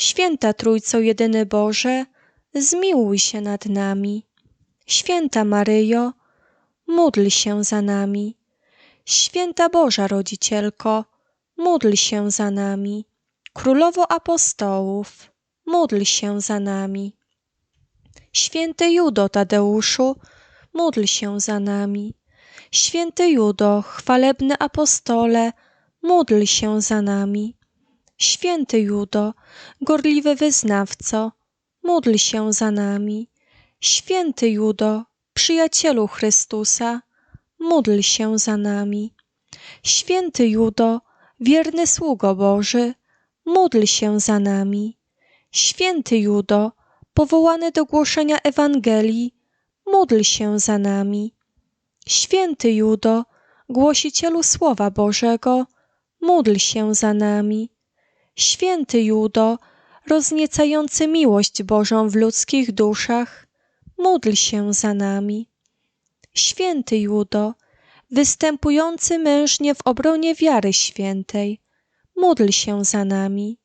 Święta Trójco Jedyny Boże, zmiłuj się nad nami. Święta Maryjo, módl się za nami. Święta Boża Rodzicielko, módl się za nami. Królowo Apostołów, módl się za nami. Święty Judo Tadeuszu, módl się za nami. Święty Judo, chwalebny apostole, módl się za nami. Święty Judo, gorliwy wyznawco, módl się za nami. Święty Judo, przyjacielu Chrystusa, módl się za nami. Święty Judo, wierny sługo Boży, módl się za nami. Święty Judo, powołany do głoszenia Ewangelii, módl się za nami. Święty Judo, głosicielu Słowa Bożego, módl się za nami. Święty Judo, rozniecający miłość Bożą w ludzkich duszach, módl się za nami. Święty Judo, występujący mężnie w obronie wiary świętej, módl się za nami.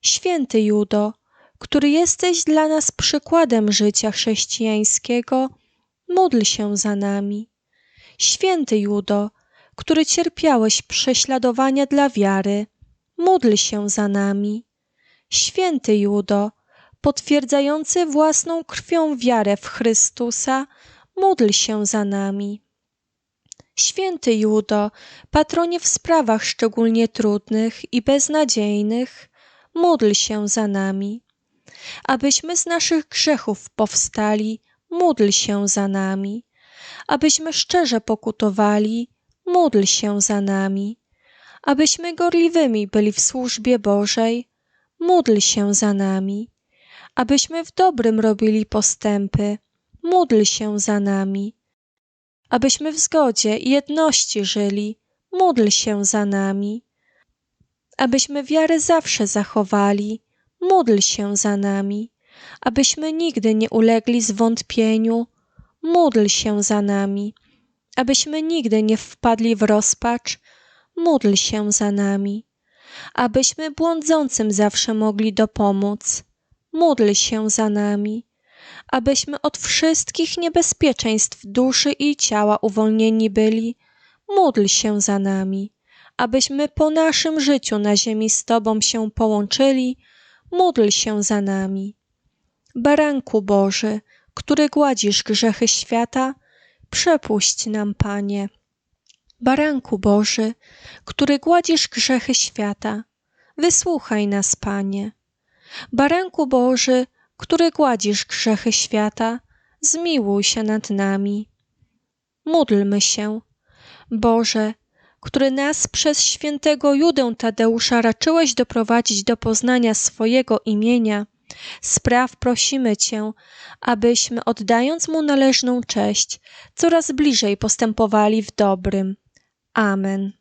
Święty Judo, który jesteś dla nas przykładem życia chrześcijańskiego, módl się za nami. Święty Judo, który cierpiałeś prześladowania dla wiary, módl się za nami. Święty Judo, potwierdzający własną krwią wiarę w Chrystusa, módl się za nami. Święty Judo, patronie w sprawach szczególnie trudnych i beznadziejnych, módl się za nami. Abyśmy z naszych grzechów powstali, módl się za nami. Abyśmy szczerze pokutowali, módl się za nami. Abyśmy gorliwymi byli w służbie Bożej, módl się za nami. Abyśmy w dobrym robili postępy, módl się za nami. Abyśmy w zgodzie i jedności żyli, módl się za nami. Abyśmy wiarę zawsze zachowali, módl się za nami. Abyśmy nigdy nie ulegli zwątpieniu, módl się za nami. Abyśmy nigdy nie wpadli w rozpacz, módl się za nami. Abyśmy błądzącym zawsze mogli dopomóc, módl się za nami. Abyśmy od wszystkich niebezpieczeństw duszy i ciała uwolnieni byli, módl się za nami. Abyśmy po naszym życiu na ziemi z Tobą się połączyli, módl się za nami. Baranku Boży, który gładzisz grzechy świata, przepuść nam, Panie. Baranku Boży, który gładzisz grzechy świata, wysłuchaj nas, Panie. Baranku Boży, który gładzisz grzechy świata, zmiłuj się nad nami. Módlmy się, Boże, który nas przez świętego Judę Tadeusza raczyłeś doprowadzić do poznania swojego imienia, spraw prosimy Cię, abyśmy oddając Mu należną cześć, coraz bliżej postępowali w dobrym. Amen.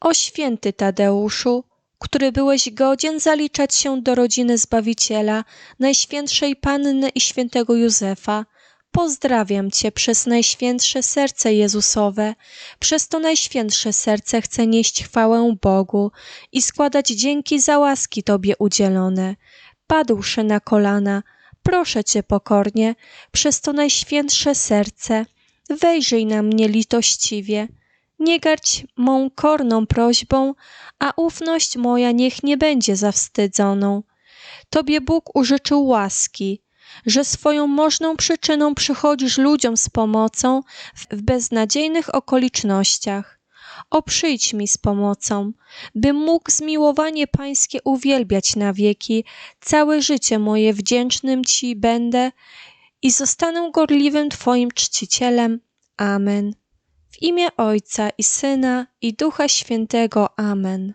O święty Tadeuszu, który byłeś godzien zaliczać się do rodziny Zbawiciela, Najświętszej Panny i świętego Józefa, pozdrawiam Cię przez Najświętsze Serce Jezusowe. Przez to Najświętsze Serce chcę nieść chwałę Bogu i składać dzięki za łaski Tobie udzielone. Padłszy na kolana, proszę Cię pokornie, przez to Najświętsze Serce, wejrzyj na mnie litościwie. Nie gardź mą korną prośbą, a ufność moja niech nie będzie zawstydzoną. Tobie Bóg użyczył łaski, że swoją możną przyczyną przychodzisz ludziom z pomocą w beznadziejnych okolicznościach. O przyjdź mi z pomocą, bym mógł zmiłowanie Pańskie uwielbiać na wieki, całe życie moje wdzięcznym Ci będę i zostanę gorliwym Twoim czcicielem. Amen. W imię Ojca i Syna i Ducha Świętego. Amen.